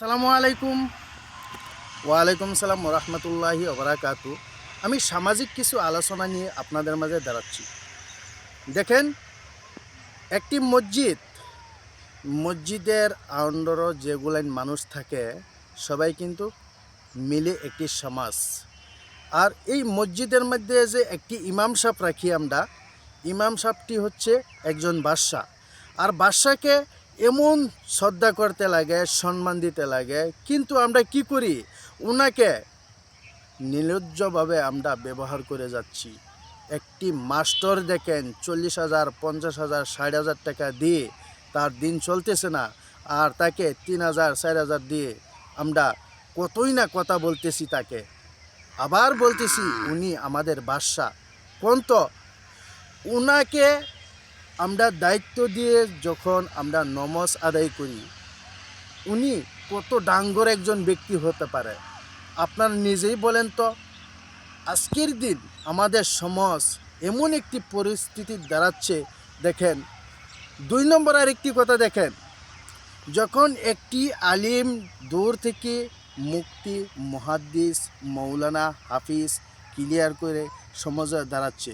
সালামু আলাইকুম। ওয়ালাইকুম সালাম রহমতুল্লাহি ওবরাকাতু। আমি সামাজিক কিছু আলোচনা নিয়ে আপনাদের মাঝে দাঁড়াচ্ছি। দেখেন, একটি মসজিদ, মসজিদের আন্ডারও যেগুলান মানুষ থাকে, সবাই কিন্তু মিলে একটি সমাজ। আর এই মসজিদের মধ্যে যে একটি ইমাম সাহেব রাখি আমরা, ইমাম সাহেবটি হচ্ছে একজন বাদশাহ। আর বাদশাকে এমন শ্রদ্ধা করতে লাগে, সম্মান দিতে লাগে, কিন্তু আমরা কি করি? ওনাকে নির্লজ্জভাবে আমরা ব্যবহার করে যাচ্ছি। একটি মাস্টার দেখেন, চল্লিশ হাজার, পঞ্চাশ হাজার, ষাট হাজার টাকা দিয়ে তার দিন চলতেছে না, আর তাকে তিন হাজার, চার হাজার দিয়ে আমরা কতই না কথা বলতেছি তাকে। আবার বলতেছি, উনি আমাদের বাদশা কোন তো, উনাকে আমরা দায়িত্ব দিয়ে যখন আমরা নমজ আদায় করি, উনি কত ডাঙ্গর একজন ব্যক্তি হতে পারে। আপনার নিজেই বলেন তো, আজকের দিন আমাদের সমাজ এমন একটি পরিস্থিতি দাঁড়াচ্ছে, দেখেন। দুই নম্বর আর একটি কথা দেখেন, যখন একটি আলিম দূর থেকে মুক্তি, মহাদ্দিস মৌলানা হাফিজ, ক্লিয়ার করে সমাজে দাঁড়াচ্ছে।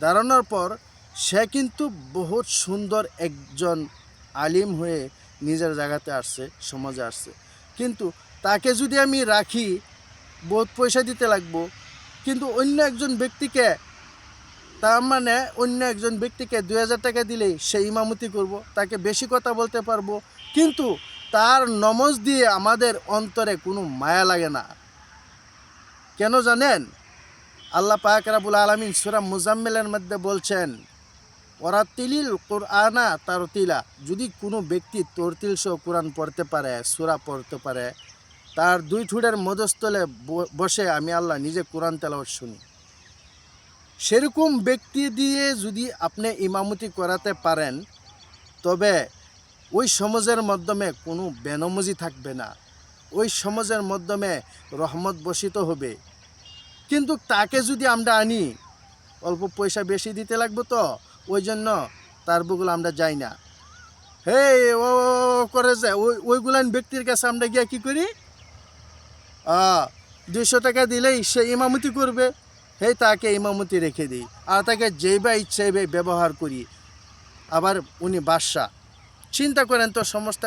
দাঁড়ানোর পর সে কিন্তু বহুত সুন্দর একজন আলিম হয়ে নিজের জায়গাতে আসছে, সমাজে আসছে। কিন্তু তাকে যদি আমি রাখি, বহুত পয়সা দিতে লাগবো। কিন্তু অন্য একজন ব্যক্তিকে, তার মানে অন্য একজন ব্যক্তিকে দুই হাজার টাকা দিলেই সে ইমামতি করব, তাকে বেশি কথা বলতে পারব। কিন্তু তার নমজ দিয়ে আমাদের অন্তরে কোনো মায়া লাগে না। কেন জানেন? আল্লাহ পাক আলমিন সুরা মুজাম্মেলের মধ্যে বলছেন ওরা তিলিল কোরআনা তারতিলা। যদি কোনো ব্যক্তি তরতিল সহ কোরআন পড়তে পারে, সুরা পড়তে পারে, তার দুই ঠুটের মধ্যস্থলে ব- বসে আমি আল্লাহ নিজে কোরআন তেলাওয়াত শুনি। সেরকম ব্যক্তি দিয়ে যদি আপনি ইমামতি করাতে পারেন, তবে ওই সমাজের মাধ্যমে কোনো বেনমজি থাকবে না। ওই সমাজের মাধ্যমে রহমত বসিত হবে। কিন্তু তাকে যদি আমরা আনি, অল্প পয়সা বেশি দিতে লাগবে তো? ওই জন্য তার বুগুলো আমরা যাই না। হে ও করে যে ওই, ওইগুলান ব্যক্তির কাছে আমরা গিয়া কী করি? দুইশো টাকা দিলেই সে ইমামতি করবে। হে তাকে ইমামতি রেখে দিই। আর তাকে যেই বা ইচ্ছে ব্যবহার করি। আবার উনি বাদশাহ। চিন্তা করেন তো সমস্ত